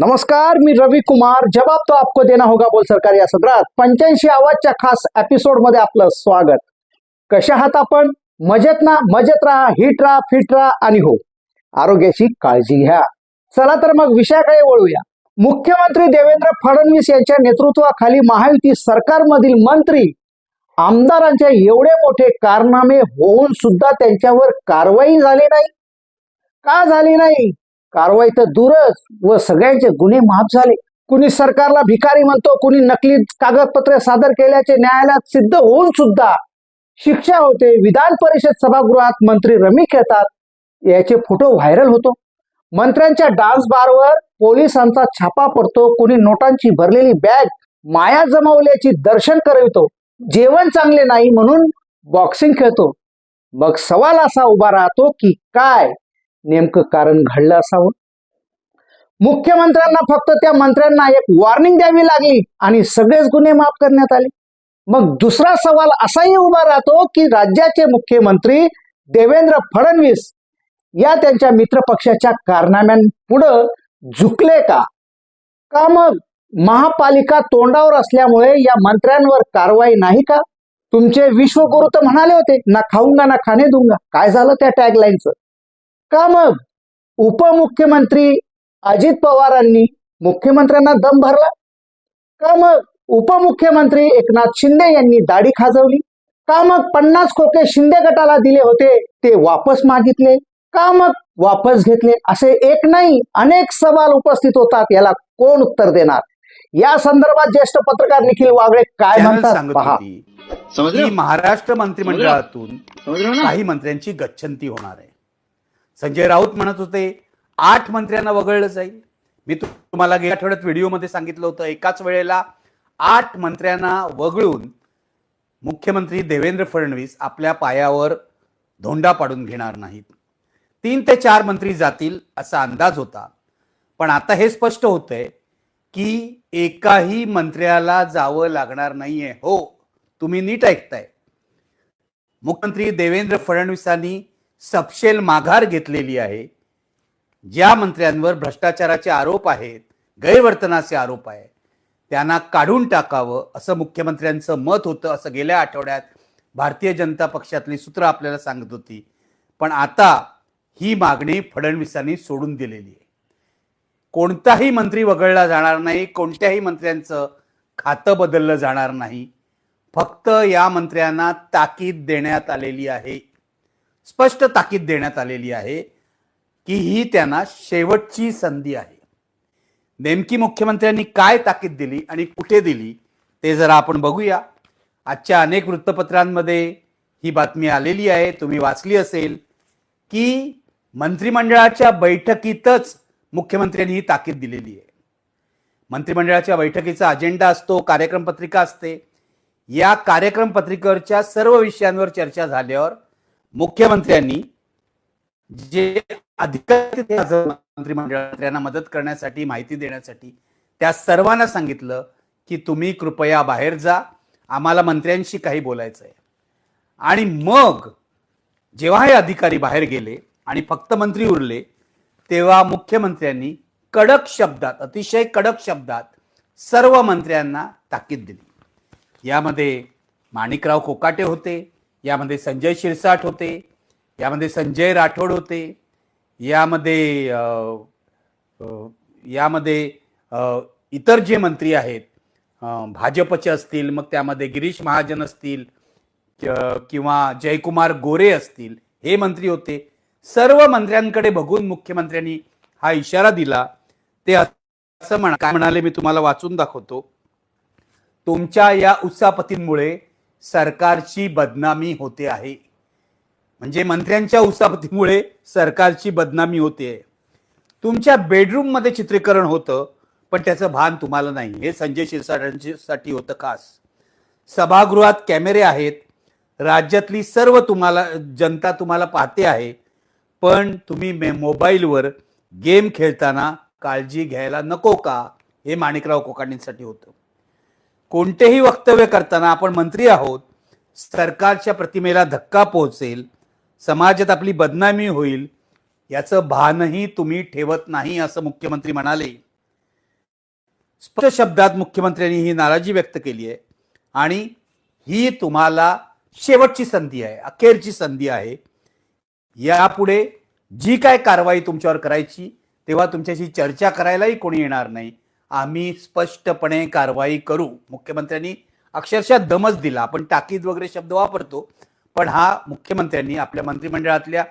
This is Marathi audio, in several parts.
नमस्कार मी रवी कुमार. जबाब तो आपको देना होगा बोल सरकार या सदरात पंच्याऐंशी आवाजच्या खास एपिसोडमध्ये आपलं स्वागत. कशा आहात आपण? मजेत ना? मजेत राहा हिट राहा फिट राहा आणि हो. आरोग्याची काळजी घ्या. चला तर मग विषयाकडे वळूया. मुख्यमंत्री देवेंद्र फडणवीस यांच्या नेतृत्वाखाली महायुती सरकारमधील मंत्री आमदारांच्या एवढे मोठे कारनामे होऊन सुद्धा त्यांच्यावर कारवाई झाली नाही? का झाली नाही? कारवाई तर दूरच व सगळ्यांचे गुन्हे माफ झाले. कुणी सरकारला भिकारी म्हणतो कुणी नकली कागदपत्रे सादर केल्याचे न्यायालयात सिद्ध होऊन सुद्धा शिक्षा होते. विधान परिषद सभागृहात मंत्री रमी खेळतात याचे फोटो व्हायरल होतो. मंत्र्यांच्या डान्स बारवर पोलिसांचा छापा पडतो. कुणी नोटांची भरलेली बॅग माया जमवल्याची दर्शन करवितो. जेवण चांगले नाही म्हणून बॉक्सिंग खेळतो. मग सवाल असा उभा राहतो की काय? नेमकं कारण घडलं असावं? मुख्यमंत्र्यांना फक्त त्या मंत्र्यांना एक वॉर्निंग द्यावी लागली आणि सगळेच गुन्हे माफ करण्यात आले. मग दुसरा सवाल असाही उभा राहतो की राज्याचे मुख्यमंत्री देवेंद्र फडणवीस या त्यांच्या मित्र पक्षाच्या कारनाम्यांपुढं झुकले का? का मग महापालिका तोंडावर असल्यामुळे या मंत्र्यांवर कारवाई नाही का? तुमचे विश्वगुरु तर म्हणाले होते ना खाऊंगा ना खाणे दूंगा. काय झालं त्या टॅगलाईनचं का मग? उपमुख्यमंत्री अजित पवारांनी मुख्यमंत्र्यांना दम भरला? का मग उपमुख्यमंत्री एकनाथ शिंदे यांनी दाढी खाजवली? का मग पन्नास खोके शिंदे गटाला दिले होते ते वापस मागितले? का मग वापस घेतले? असे एक नाही अनेक सवाल उपस्थित होतात याला कोण उत्तर देणार? या संदर्भात ज्येष्ठ पत्रकार निखिल वागळे काय म्हणतात? सांगत पहा. हो महाराष्ट्र मंत्रिमंडळातून काही मंत्र्यांची गच्छंती होणार आहे. संजय राऊत म्हणत होते आठ मंत्र्यांना वगळलं जाईल. मी तुम्हाला गेल्या आठवड्यात व्हिडिओमध्ये सांगितलं होतं एकाच वेळेला आठ मंत्र्यांना वगळून मुख्यमंत्री देवेंद्र फडणवीस आपल्या पायावर धोंडा पाडून घेणार नाहीत. तीन ते चार मंत्री जातील असा अंदाज होता. पण आता हे स्पष्ट होतंय की एकाही मंत्र्याला जावं लागणार नाहीये. हो तुम्ही नीट ऐकताय. मुख्यमंत्री देवेंद्र फडणवीसांनी सपशेल माघार घेतलेली आहे. ज्या मंत्र्यांवर भ्रष्टाचाराचे आरोप आहेत गैरवर्तनाचे आरोप आहे त्यांना काढून टाकावं असं मुख्यमंत्र्यांचं मत होतं असं गेल्या आठवड्यात भारतीय जनता पक्षातली सूत्र आपल्याला सांगत होती. पण आता ही मागणी फडणवीसांनी सोडून दिलेली आहे. कोणताही मंत्री वगळला जाणार नाही कोणत्याही मंत्र्यांचं खातं बदललं जाणार नाही. फक्त या मंत्र्यांना ताकीद देण्यात आलेली आहे. स्पष्ट ताकीद देण्यात आलेली आहे की ही त्यांना शेवटची संधी आहे. नेमकी मुख्यमंत्र्यांनी काय ताकीद दिली आणि कुठे दिली ते जरा आपण बघूया. आजच्या अनेक वृत्तपत्रांमध्ये ही बातमी आलेली आहे. तुम्ही वाचली असेल की मंत्रिमंडळाच्या बैठकीतच मुख्यमंत्र्यांनी ही ताकीद दिलेली आहे. मंत्रिमंडळाच्या बैठकीचा अजेंडा असतो कार्यक्रम पत्रिका असते. या कार्यक्रम पत्रिकेवरच्या सर्व विषयांवर चर्चा झाल्यावर मुख्यमंत्र्यांनी जे अधिकार मंत्रिमंडळांना मदत करण्यासाठी माहिती देण्यासाठी त्या सर्वांना सांगितलं की तुम्ही कृपया बाहेर जा. आम्हाला मंत्र्यांशी काही बोलायचं आहे. आणि मग जेव्हा हे अधिकारी बाहेर गेले आणि फक्त मंत्री उरले तेव्हा मुख्यमंत्र्यांनी कडक शब्दात अतिशय कडक शब्दात सर्व मंत्र्यांना ताकीद दिली. यामध्ये माणिकराव कोकाटे होते यामध्ये संजय शिरसाट होते यामध्ये संजय राठोड होते यामध्ये यामध्ये इतर जे मंत्री आहेत भाजपचे असतील मग त्यामध्ये गिरीश महाजन असतील किंवा जयकुमार गोरे असतील हे मंत्री होते. सर्व मंत्र्यांकडे बघून मुख्यमंत्र्यांनी हा इशारा दिला. ते असं म्हणा काय म्हणाले मी तुम्हाला वाचून दाखवतो. तुमच्या या उत्साहपतींमुळे सरकारची बदनामी होते आहे. म्हणजे मंत्र्यांच्या उसापतीमुळे सरकारची बदनामी होते तुमच्या बेडरूममध्ये चित्रीकरण होतं पण त्याचं भान तुम्हाला नाही. हे संजय शिरसाटांसाठी होतं खास. सभागृहात कॅमेरे आहेत. राज्यातली सर्व तुम्हाला जनता तुम्हाला पाहते आहे. पण तुम्ही मे मोबाईलवर गेम खेळताना काळजी घ्यायला नको का? हे माणिकराव कोकाणींसाठी होतं. कोणतेही वक्तव्य करताना आपण मंत्री आहोत सरकारच्या प्रतिमेला धक्का पोहोचेल समाजात आपली बदनामी होईल याचं भानही तुम्ही ठेवत नाही असं मुख्यमंत्री म्हणाले. स्पष्ट शब्दात मुख्यमंत्र्यांनी ही नाराजी व्यक्त केली आहे आणि ही तुम्हाला शेवटची संधी आहे अखेरची संधी आहे. यापुढे जी काय कारवाई तुमच्यावर करायची तेव्हा तुमच्याशी चर्चा करायलाही कोणी येणार नाही. आम्ही स्पष्टपणे कारवाई करू. मुख्यमंत्र्यांनी अक्षरशः दमच दिला. आपण ताकीद वगैरे शब्द वापरतो पण हा मुख्यमंत्र्यांनी आपल्या मंत्रिमंडळातल्या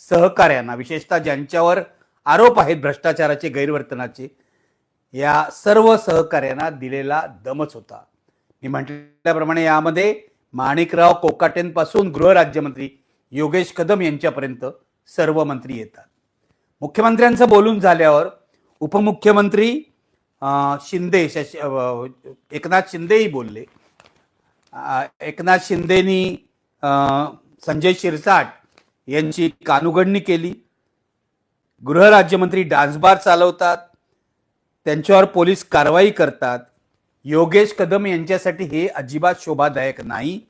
सहकार्यांना विशेषतः ज्यांच्यावर आरोप आहेत भ्रष्टाचाराचे गैरवर्तनाचे या सर्व सहकार्यांना दिलेला दमच होता. मी म्हटल्याप्रमाणे यामध्ये माणिकराव कोकाटेंपासून गृहराज्यमंत्री योगेश कदम यांच्यापर्यंत सर्व मंत्री येतात. मुख्यमंत्र्यांचं बोलून झाल्यावर उपमुख्यमंत्री शिंदे एकनाथ शिंदेही बोलले. एकनाथ शिंदेनी अं, संजय शिरसाट यांची कानुगडणी केली. गृहराज्यमंत्री डान्सबार चालवतात. त्यांच्यावर पोलीस कारवाई करतात. योगेश कदम यांच्यासाठी हे अजिबात शोभादायक नाही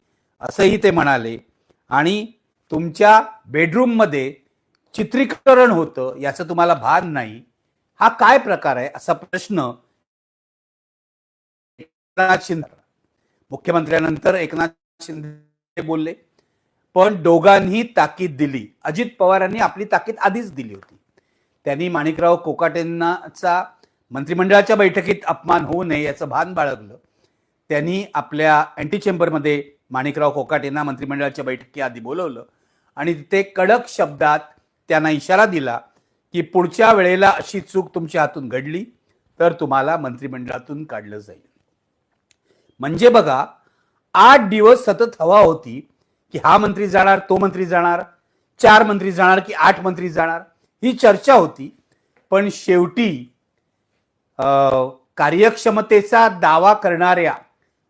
असंही ते म्हणाले. आणि तुमच्या बेडरूममध्ये चित्रीकरण होतं याचं तुम्हाला भान नाही. हा काय प्रकार आहे? असा प्रश्न एकनाथ शिंदे मुख्यमंत्र्यानंतर एकनाथ शिंदे बोलले. पण दोघांनी ताकीद दिली. अजित पवारांनी आपली ताकीद आधीच दिली होती. त्यांनी माणिकराव कोकाटेंनाचा मंत्रिमंडळाच्या बैठकीत अपमान होऊ नये याचं भान बाळगलं. त्यांनी आपल्या अँटी चेंबरमध्ये माणिकराव कोकाटेंना मंत्रिमंडळाच्या बैठकी आधी बोलवलं. आणि तिथे कडक शब्दात त्यांना इशारा दिला. की पुढच्या वेळेला अशी चूक तुमच्या हातून घडली तर तुम्हाला मंत्रिमंडळातून काढलं जाईल. म्हणजे बघा आठ दिवस सतत हवा होती की हा मंत्री जाणार तो मंत्री जाणार चार मंत्री जाणार की आठ मंत्री जाणार ही चर्चा होती. पण शेवटी अं, कार्यक्षमतेचा दावा करणाऱ्या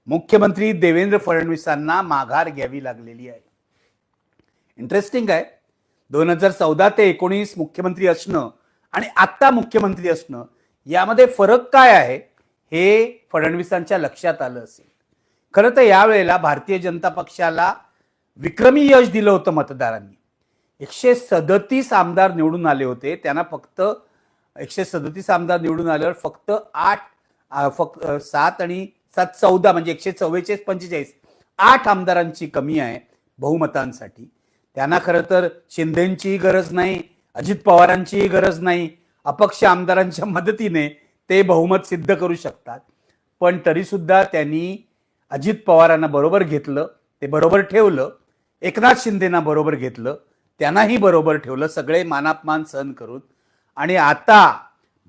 मुख्यमंत्री देवेंद्र फडणवीसांना माघार घ्यावी लागलेली आहे. इंटरेस्टिंग आहे दोन हजार चौदा ते एकोणीस मुख्यमंत्री असणं आणि आत्ता मुख्यमंत्री असणं यामध्ये फरक काय आहे हे फडणवीसांच्या लक्षात आलं असेल. खरं तर यावेळेला भारतीय जनता पक्षाला विक्रमी यश दिलं होतं मतदारांनी. एकशे सदतीस आमदार निवडून आले होते. त्यांना फक्त एकशे सदतीस आमदार निवडून आल्यावर फक्त आठ फक्त सात आणि सात चौदा म्हणजे एकशे चव्वेचाळीस पंचेचाळीस आठ आमदारांची कमी आहे बहुमतांसाठी. त्यांना खरं तर शिंदेंचीही गरज नाही अजित पवारांचीही गरज नाही अपक्ष आमदारांच्या मदतीने ते बहुमत सिद्ध करू शकतात. पण तरी सुद्धा त्यांनी अजित पवारांना बरोबर घेतलं ते बरोबर ठेवलं एकनाथ शिंदेना बरोबर घेतलं त्यांनाही बरोबर ठेवलं सगळे मानापमान सहन करून. आणि आता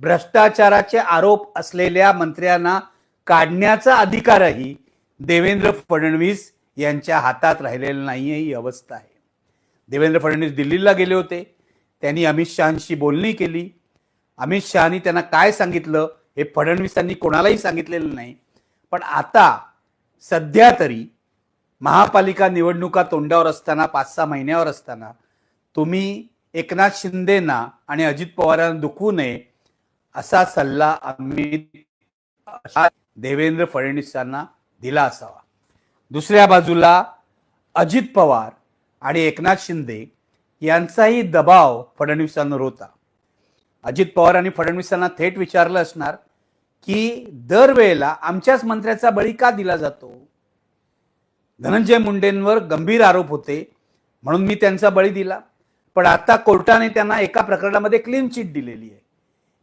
भ्रष्टाचाराचे आरोप असलेल्या मंत्र्यांना काढण्याचा अधिकारही देवेंद्र फडणवीस यांच्या हातात राहिलेला नाहीये ही अवस्था आहे. देवेंद्र फडणवीस दिल्लीला गेले होते. त्यांनी अमित शहाशी बोलणी केली. अमित शहानी त्यांना काय सांगितलं हे फडणवीसांनी कोणालाही सांगितलेलं नाही. पण आता सध्या तरी महापालिका निवडणुका तोंडावर असताना पाच सहा महिन्यावर असताना तुम्ही एकनाथ शिंदेना आणि अजित पवारांना दुखवू नये असा सल्ला अमित देवेंद्र फडणवीसांना दिला असावा. दुसऱ्या बाजूला अजित पवार आणि एकनाथ शिंदे यांचाही दबाव फडणवीसांवर होता. अजित पवार आणि फडणवीसांना थेट विचारलं असणार की दरवेळेला आमच्याच मंत्र्याचा बळी का दिला जातो? धनंजय मुंडेंवर गंभीर आरोप होते म्हणून मी त्यांचा बळी दिला. पण आता कोर्टाने त्यांना एका प्रकरणामध्ये क्लीन चिट दिलेली आहे.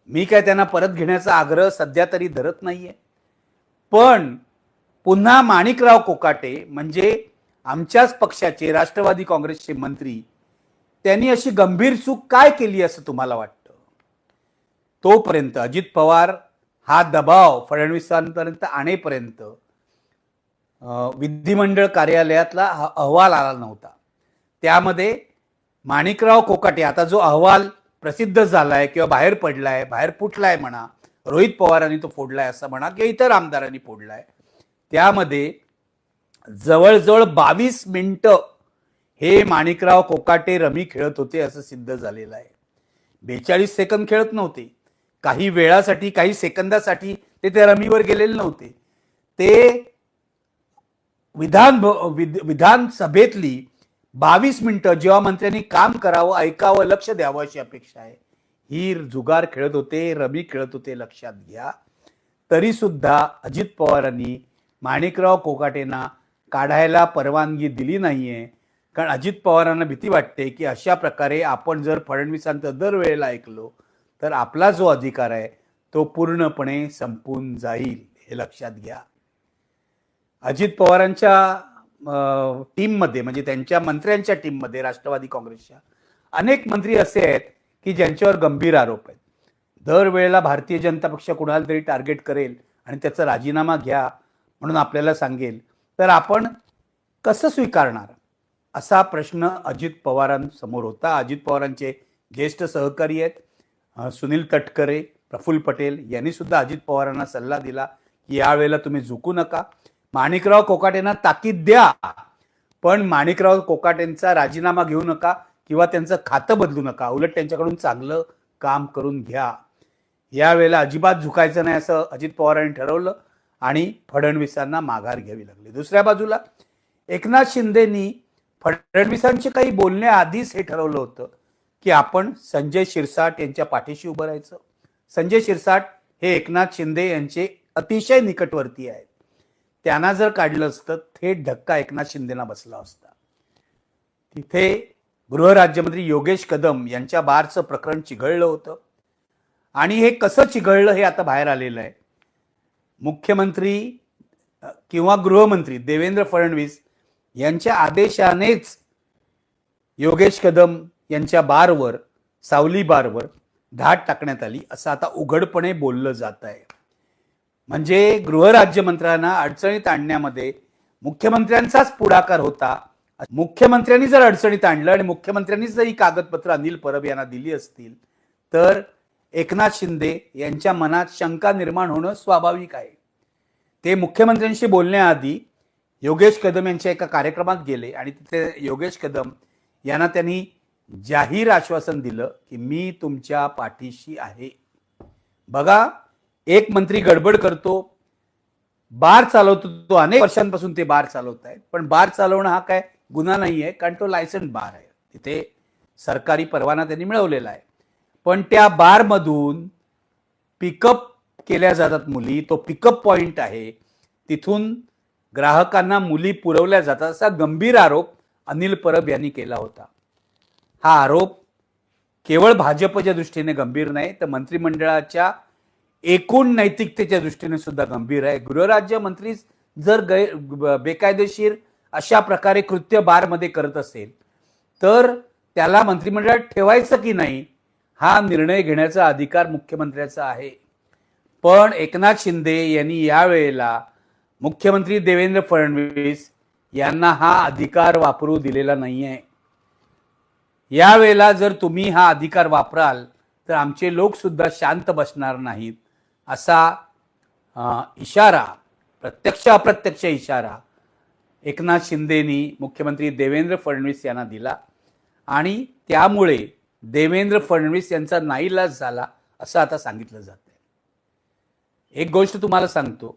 मी काय त्यांना परत घेण्याचा आग्रह सध्या तरी धरत नाहीये. पण पुन्हा माणिकराव कोकाटे म्हणजे आमच्याच पक्षाचे राष्ट्रवादी काँग्रेसचे मंत्री त्यांनी अशी गंभीर चूक काय केली असं तुम्हाला वाटतं? तोपर्यंत अजित पवार हा दबाव फडणवीसांपर्यंत आणेपर्यंत विधिमंडळ कार्यालयातला हा अहवाल आला नव्हता. त्यामध्ये माणिकराव कोकाटे आता जो अहवाल प्रसिद्ध झालाय किंवा बाहेर पडलाय बाहेर फुटलाय म्हणा रोहित पवारांनी तो फोडलाय असं म्हणा किंवा इतर आमदारांनी फोडलाय त्यामध्ये जवळजवळ बावीस मिनिटं हे माणिकराव कोकाटे रमी खेळत होते असं सिद्ध झालेलं आहे. बेचाळीस सेकंद खेळत नव्हते. काही वेळासाठी काही सेकंदासाठी ते त्या रमीवर गेलेले नव्हते. ते विधान विध- विधानसभेतली बावीस मिनिटं जेव्हा मंत्र्यांनी काम करावं ऐकावं लक्ष द्यावं अशी अपेक्षा आहे. ही जुगार खेळत होते रमी खेळत होते लक्षात घ्या. तरी सुद्धा अजित पवारांनी माणिकराव कोकाटेंना काढायला परवानगी दिली नाहीये. कारण अजित पवारांना भीती वाटते की अशा प्रकारे आपण जर फडणवीसांचं दरवेळेला ऐकलो तर आपला जो अधिकार आहे तो पूर्णपणे संपून जाईल हे लक्षात घ्या. अजित पवारांच्या टीममध्ये म्हणजे त्यांच्या मंत्र्यांच्या टीममध्ये राष्ट्रवादी काँग्रेसच्या अनेक मंत्री असे आहेत की ज्यांच्यावर गंभीर आरोप आहेत. दरवेळेला भारतीय जनता पक्ष कुणाला तरी टार्गेट करेल आणि त्याचा राजीनामा घ्या म्हणून आपल्याला सांगेल तर आपण कसं स्वीकारणार? असा प्रश्न अजित पवारांसमोर होता. अजित पवारांचे ज्येष्ठ सहकारी आहेत सुनील तटकरे प्रफुल्ल पटेल यांनी सुद्धा अजित पवारांना सल्ला दिला की यावेळेला तुम्ही झुकू नका. माणिकराव कोकाटेंना ताकीद द्या पण माणिकराव कोकाटेंचा राजीनामा घेऊ नका किंवा त्यांचं खातं बदलू नका. उलट त्यांच्याकडून चांगलं काम करून घ्या. यावेळेला अजिबात झुकायचं नाही असं अजित पवारांनी ठरवलं. आणि फडणवीसांना माघार घ्यावी लागली. दुसऱ्या बाजूला एकनाथ शिंदेनी फडणवीसांचे काही बोलण्याआधीच हे ठरवलं होतं की आपण संजय शिरसाट यांच्या पाठीशी उभं राहायचं. संजय शिरसाट हे एकनाथ शिंदे यांचे अतिशय निकटवर्ती आहेत. त्यांना जर काढलं असतं थेट धक्का एकनाथ शिंदेना बसला असता. तिथे गृहराज्यमंत्री योगेश कदम यांच्या बारचं प्रकरण चिघळलं होतं. आणि हे कसं चिघळलं हे आता बाहेर आलेलं आहे. मुख्यमंत्री किंवा गृहमंत्री देवेंद्र फडणवीस यांच्या आदेशानेच योगेश कदम यांच्या बारवर सावली बारवर धाड टाकण्यात आली असं आता उघडपणे बोललं जात आहे. म्हणजे गृहराज्यमंत्र्यांना अडचणीत आणण्यामध्ये मुख्यमंत्र्यांचाच पुढाकार होता. मुख्यमंत्र्यांनी जर अडचणीत आणलं आणि मुख्यमंत्र्यांनीच जर ही कागदपत्र अनिल परब यांना दिली असतील तर एकनाथ शिंदे यांच्या मनात शंका निर्माण होणं स्वाभाविक आहे. ते मुख्यमंत्र्यांशी बोलण्याआधी योगेश कदम यांच्या एका कार्यक्रमात गेले आणि तिथे योगेश कदम यांना त्यांनी जाहीर आश्वासन दिलं की मी तुमच्या पाठीशी आहे. बघा एक मंत्री गडबड करतो बार चालवतो तो अनेक वर्षांपासून ते बार चालवत आहेत. पण बार चालवणं हा काय गुन्हा नाही आहे कारण तो लायसन्स बार आहे. तिथे सरकारी परवाना त्यांनी मिळवलेला आहे. पण त्या बारमधून पिकअप केल्या जातात मुली. तो पिकअप पॉइंट आहे. तिथून ग्राहकांना मुली पुरवल्या जातात. असा गंभीर आरोप अनिल परब यांनी केला होता. हा आरोप केवळ भाजपच्या दृष्टीने गंभीर नाही तर मंत्रिमंडळाच्या एकूण नैतिकतेच्या दृष्टीने सुद्धा गंभीर आहे. गृहराज्यमंत्री जर गैर ब- बेकायदेशीर अशा प्रकारे कृत्य बारमध्ये करत असेल तर त्याला मंत्रिमंडळात ठेवायचं की नाही हा निर्णय घेण्याचा अधिकार मुख्यमंत्र्याचा आहे. पण एकनाथ शिंदे यांनी यावेळेला मुख्यमंत्री देवेंद्र फडणवीस यांना हा अधिकार वापरू दिलेला नाही आहे यावेळेला जर तुम्ही हा अधिकार वापराल तर आमचे लोकसुद्धा शांत बसणार नाहीत असा इशारा प्रत्यक्ष अप्रत्यक्ष इशारा एकनाथ शिंदेनी मुख्यमंत्री देवेंद्र फडणवीस यांना दिला. आणि त्यामुळे देवेंद्र फडणवीस यांचा नाईलाज झाला असं आता सांगितलं जात आहे एक गोष्ट तुम्हाला सांगतो.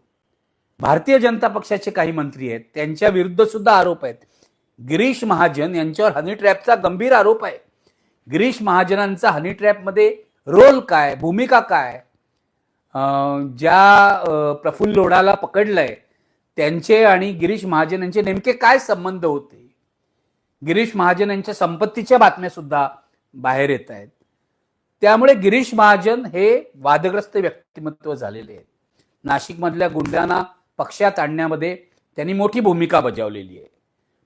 भारतीय जनता पक्षाचे काही मंत्री आहेत त्यांच्या विरुद्ध सुद्धा आरोप आहेत. गिरीश महाजन यांच्यावर हनी ट्रॅपचा गंभीर आरोप आहे. गिरीश महाजनांचा हनी ट्रॅपमध्ये रोल काय भूमिका काय ज्या प्रफुल्ल लोढाला पकडलंय त्यांचे आणि गिरीश महाजन यांचे नेमके काय संबंध होते? गिरीश महाजन यांच्या संपत्तीच्या बातम्या सुद्धा बाहेर येत आहेत. त्यामुळे गिरीश महाजन हे वादग्रस्त व्यक्तिमत्व झालेले आहेत. नाशिकमधल्या गुंड्यांना पक्षात आणण्यामध्ये त्यांनी मोठी भूमिका बजावलेली आहे.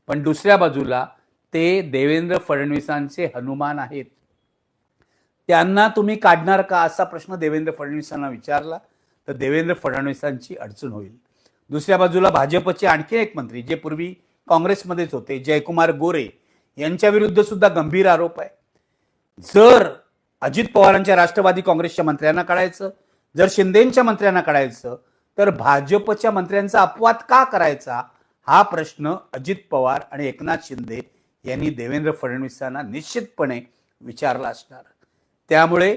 पण दुसऱ्या बाजूला ते देवेंद्र फडणवीसांचे हनुमान आहेत. त्यांना तुम्ही काढणार का असा प्रश्न देवेंद्र फडणवीसांना विचारला तर देवेंद्र फडणवीसांची अडचण होईल. दुसऱ्या बाजूला भाजपचे आणखी एक मंत्री जे पूर्वी काँग्रेसमध्येच होते जयकुमार गोरे यांच्या विरुद्ध सुद्धा गंभीर आरोप आहे. जर अजित पवारांच्या राष्ट्रवादी काँग्रेसच्या मंत्र्यांना काढायचं जर शिंदेच्या मंत्र्यांना काढायचं तर भाजपच्या मंत्र्यांचा अपवाद का करायचा? हा प्रश्न अजित पवार आणि एकनाथ शिंदे यांनी देवेंद्र फडणवीसांना निश्चितपणे विचारला असणार. त्यामुळे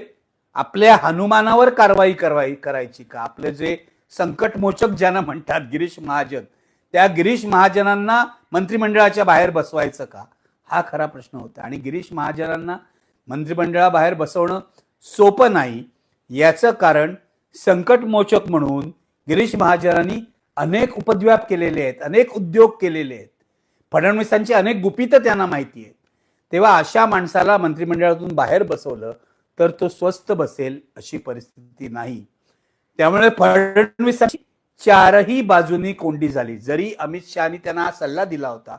आपल्या हनुमानावर कारवाई करवाई करायची का? आपले जे संकटमोचक ज्यांना म्हणतात गिरीश महाजन त्या गिरीश महाजनांना मंत्रिमंडळाच्या बाहेर बसवायचं का? हा खरा प्रश्न होता. आणि गिरीश महाजनांना मंत्रिमंडळाबाहेर बसवणं सोपं नाही. याचं कारण संकटमोचक म्हणून गिरीश महाजनांनी अनेक उपद्व्याप केलेले आहेत अनेक उद्योग केलेले आहेत. फडणवीसांची अनेक गुपितं त्यांना माहिती आहेत. तेव्हा अशा माणसाला मंत्रिमंडळातून बाहेर बसवलं तर तो स्वस्त बसेल अशी परिस्थिती नाही. त्यामुळे फडणवीसांची चारही बाजूनी कोंडी झाली. जरी अमित शहानी त्यांना हा सल्ला दिला होता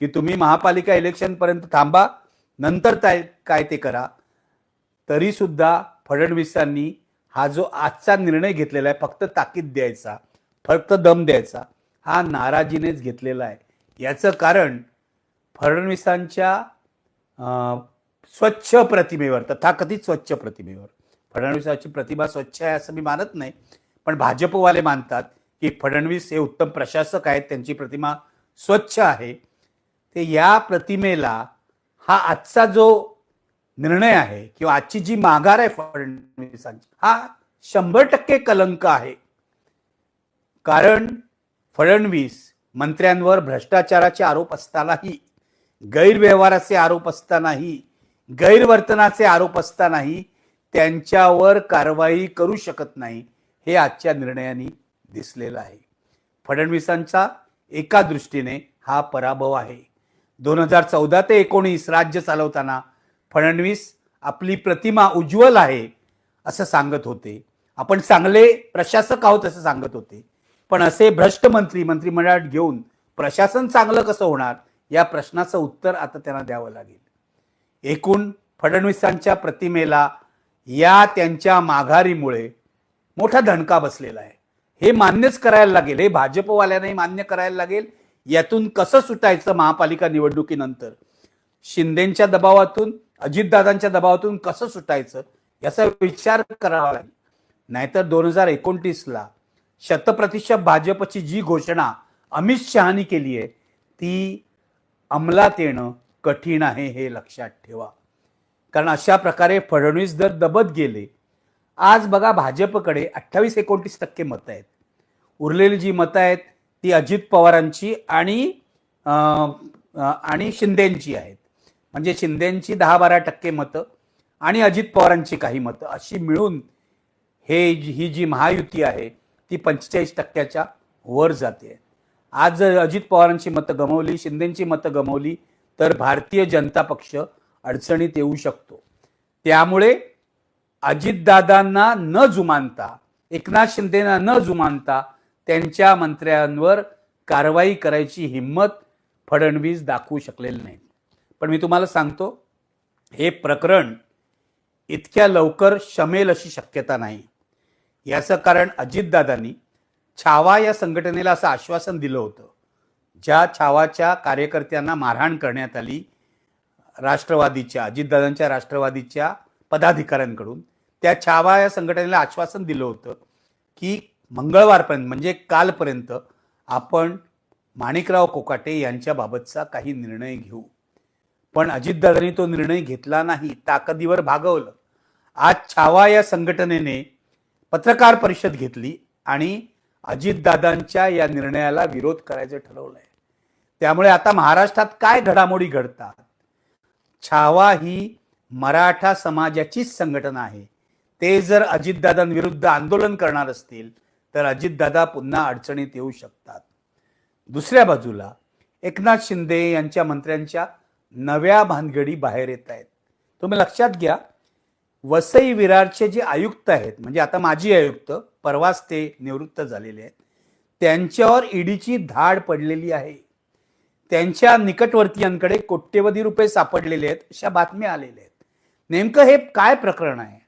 की तुम्ही महापालिका इलेक्शन पर्यंत थांबा नंतर काय काय ते करा. तरीसुद्धा फडणवीसांनी हा जो आजचा निर्णय घेतलेला आहे फक्त ताकीद द्यायचा फक्त दम द्यायचा हा नाराजीनेच घेतलेला आहे. याचं कारण फडणवीसांच्या स्वच्छ प्रतिमेवर तथाकथित स्वच्छ प्रतिमेवर. फडणवीसाची प्रतिभा स्वच्छ आहे असं मी मानत नाही पण भाजपवाले मानतात की फडणवीस हे उत्तम प्रशासक आहेत त्यांची प्रतिमा स्वच्छ आहे. ते या प्रतिमेला हा आजचा जो निर्णय आहे किंवा आजची जी माघार आहे फडणवीसांची हा शंभर टक्के कलंक आहे. कारण फडणवीस मंत्र्यांवर भ्रष्टाचाराचे आरोप असतानाही गैरव्यवहाराचे आरोप असतानाही गैरवर्तनाचे आरोप असतानाही त्यांच्यावर कारवाई करू शकत नाही हे आजच्या निर्णयाने दिसलेलं आहे. फडणवीसांचा एका दृष्टीने हा पराभव आहे. दोन हजार चौदा ते एकोणीस राज्य चालवताना फडणवीस आपली प्रतिमा उज्ज्वल आहे असं सांगत होते. आपण चांगले प्रशासक आहोत असं सांगत होते. पण असे भ्रष्ट मंत्री मंत्रिमंडळात घेऊन प्रशासन चांगलं कसं होणार या प्रश्नाचं उत्तर आता त्यांना द्यावं लागेल. एकूण फडणवीसांच्या प्रतिमेला या त्यांच्या माघारीमुळे मोठा धणका बसलेला आहे. हे मान्यच करायला लागेल. हे भाजपवाल्यांनाही मान्य करायला लागेल. यातून कसं सुटायचं महापालिका निवडणुकीनंतर? शिंदेच्या दबावातून अजितदादांच्या दबावातून कसं सुटायचं? याचा विचार करावा लागेल. नाहीतर दोन हजार एकोणतीसला शतप्रतिशत भाजपची जी घोषणा अमित शहानी केली आहे ती अंमलात येणं कठीण आहे हे लक्षात ठेवा. कारण अशा प्रकारे फडणवीस जर दबत गेले आज बघा भाजपकडे अठ्ठावीस एकोणतीस टक्के मतं आहेत. उरलेली जी मतं आहेत ती अजित पवारांची आणि आणि शिंदेंची आहेत. म्हणजे शिंदेंची दहा बारा टक्के मतं आणि अजित पवारांची काही मतं. अशी मिळून हे ही जी महायुती आहे ती पंचेचाळीस टक्क्याच्या वर जाते. आज जर अजित पवारांची मतं गमावली शिंदेची मतं गमावली तर भारतीय जनता पक्ष अडचणीत येऊ शकतो. त्यामुळे अजितदादांना न जुमानता एकनाथ शिंदेना न जुमानता त्यांच्या मंत्र्यांवर कारवाई करायची हिंमत फडणवीस दाखवू शकलेले नाहीत. पण मी तुम्हाला सांगतो हे प्रकरण इतक्या लवकर शमेल अशी शक्यता नाही. याचं कारण अजितदादांनी छावा या संघटनेला असं आश्वासन दिलं होतं ज्या छावाच्या कार्यकर्त्यांना मारहाण करण्यात आली राष्ट्रवादीच्या अजितदादांच्या राष्ट्रवादीच्या पदाधिकाऱ्यांकडून. त्या छावा या संघटनेला आश्वासन दिलं होतं की मंगळवारपर्यंत म्हणजे कालपर्यंत आपण माणिकराव कोकाटे यांच्याबाबतचा काही निर्णय घेऊ. पण अजितदादांनी तो निर्णय घेतला नाही ताकदीवर भागवलं. आज छावा या संघटनेने पत्रकार परिषद घेतली आणि अजितदादांच्या या निर्णयाला विरोध करायचं ठरवलंय. त्यामुळे आता महाराष्ट्रात काय घडामोडी घडतात? छावा ही मराठा समाजाचीच संघटना आहे. ते जर अजितदादांविरुद्ध आंदोलन करणार असतील तर अजितदादा पुन्हा अडचणीत येऊ शकतात. दुसऱ्या बाजूला एकनाथ शिंदे यांच्या मंत्र्यांच्या नव्या भानगडी बाहेर येत आहेत. तुम्ही लक्षात घ्या वसई विरारचे जे आयुक्त आहेत म्हणजे आता माजी आयुक्त परवाच ते निवृत्त झालेले आहेत त्यांच्यावर ईडीची धाड पडलेली आहे. त्यांच्या निकटवर्तीयांकडे कोट्यवधी रुपये सापडलेले आहेत अशा बातम्या आलेल्या आहेत. नेमकं हे काय प्रकरण आहे?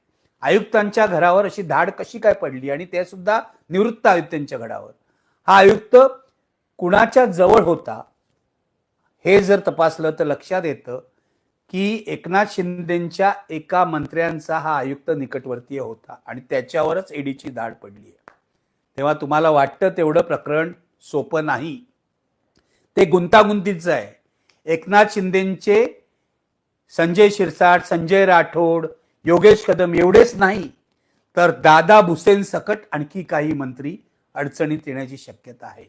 आयुक्तांच्या घरावर अशी धाड कशी काय पडली आणि ते सुद्धा निवृत्त आयुक्तांच्या घरावर. हा आयुक्त कुणाच्या जवळ होता हे जर तपासलं तर लक्षात येतं की एकनाथ शिंदेच्या एका मंत्र्यांचा हा आयुक्त निकटवर्तीय होता आणि त्याच्यावरच ईडीची धाड पडली आहे. तेव्हा तुम्हाला वाटतं तेवढं प्रकरण सोपं नाही. ते गुंतागुंतीचं आहे. एकनाथ शिंदेचे संजय शिरसाट संजय राठोड योगेश कदम एवढेच नाही तर दादा भुसेन सकट आणखी काही मंत्री अडचणीत येण्याची शक्यता आहे.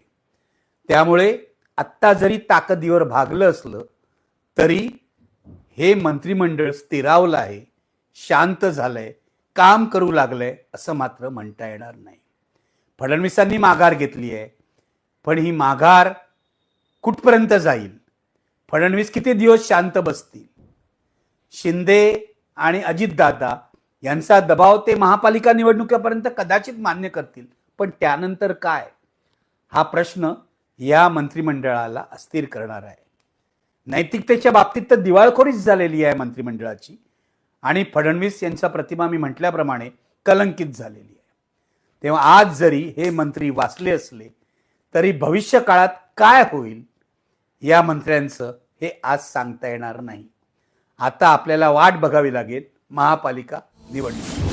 त्यामुळे आत्ता जरी ताकदीवर भागलं असलं तरी हे मंत्रिमंडळ स्थिरावलं आहे शांत झालंय काम करू लागलंय असं मात्र म्हणता येणार नाही. फडणवीसांनी माघार घेतली आहे पण ही माघार कुठपर्यंत जाईल? फडणवीस किती दिवस शांत बसतील? शिंदे आणि अजितदादा यांचा दबाव ते महापालिका निवडणुकीपर्यंत कदाचित मान्य करतील. पण त्यानंतर काय? हा प्रश्न या मंत्रिमंडळाला अस्थिर करणार आहे. नैतिकतेच्या बाबतीत तर दिवाळखोरीच झालेली आहे मंत्रिमंडळाची. आणि फडणवीस यांचा प्रतिमा मी म्हटल्याप्रमाणे कलंकित झालेली आहे. तेव्हा आज जरी हे मंत्री वाचले असले तरी भविष्य काळात काय होईल या मंत्र्यांचं हे आज सांगता येणार नाही. आता आपल्याला वाट बघावी लागेल महापालिका निवडणूक.